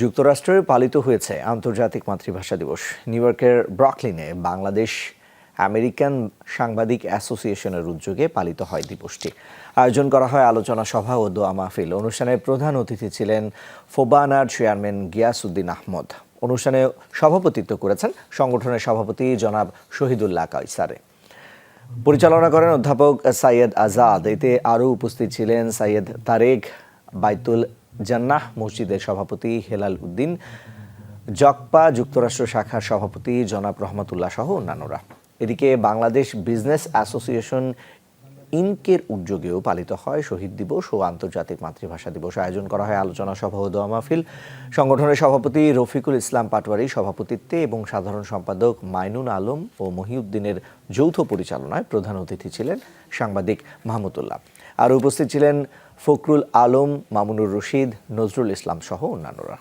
যুক্তরাষ্ট্রে পালিত হয়েছে আন্তর্জাতিক মাতৃভাষা দিবস। নিউ ইয়র্কের ব্রকলিনে বাংলাদেশ আমেরিকান সাংবাদিক অ্যাসোসিয়েশনের উদ্যোগে পালিত হয় দিবসটি। আয়োজন করা হয় আলোচনা সভা ও দোয়া মাহফিল। অনুষ্ঠানে প্রধান অতিথি ছিলেন ফোবানার চেয়ারম্যান গিয়াসউদ্দিন আহমদ। অনুষ্ঠানে সভাপতিত্ব করেছেন সংগঠনের সভাপতি জনাব শহীদুল্লাহ কাইসারে পরিচালনা করেন অধ্যাপক সাইয়েদ আজাদ। এতে আরও উপস্থিত ছিলেন সাইয়েদ তারেক, বাইতুল জান্নাহ মসজিদের সভাপতি হেলাল উদ্দিন, জকপা যুক্তরাষ্ট্র শাখার সভাপতি জনাব রহমতুল্লাহ সহ অন্যান্যরা। এদিকে বাংলাদেশ বিজনেস অ্যাসোসিয়েশন ইনকের উদ্যোগেও পালিত হয় শহীদ দিবস ও আন্তর্জাতিক মাতৃভাষা দিবস আয়োজন করা হয়। আলোচনা সভা ও দোয়া মাহফিল। সংগঠনের সভাপতি রফিকুল ইসলাম পাটোয়ারি সভাপতিত্বে এবং সাধারণ সম্পাদক মাইনুন আলম ও মহিউদ্দিনের যৌথ পরিচালনায় প্রধান অতিথি ছিলেন সাংবাদিক মাহমুদুল্লাহ আর উপস্থিত ছিলেন ফখরুল আলম মামুনুর রশিদ নজরুল ইসলাম সহ অন্যান্যরা।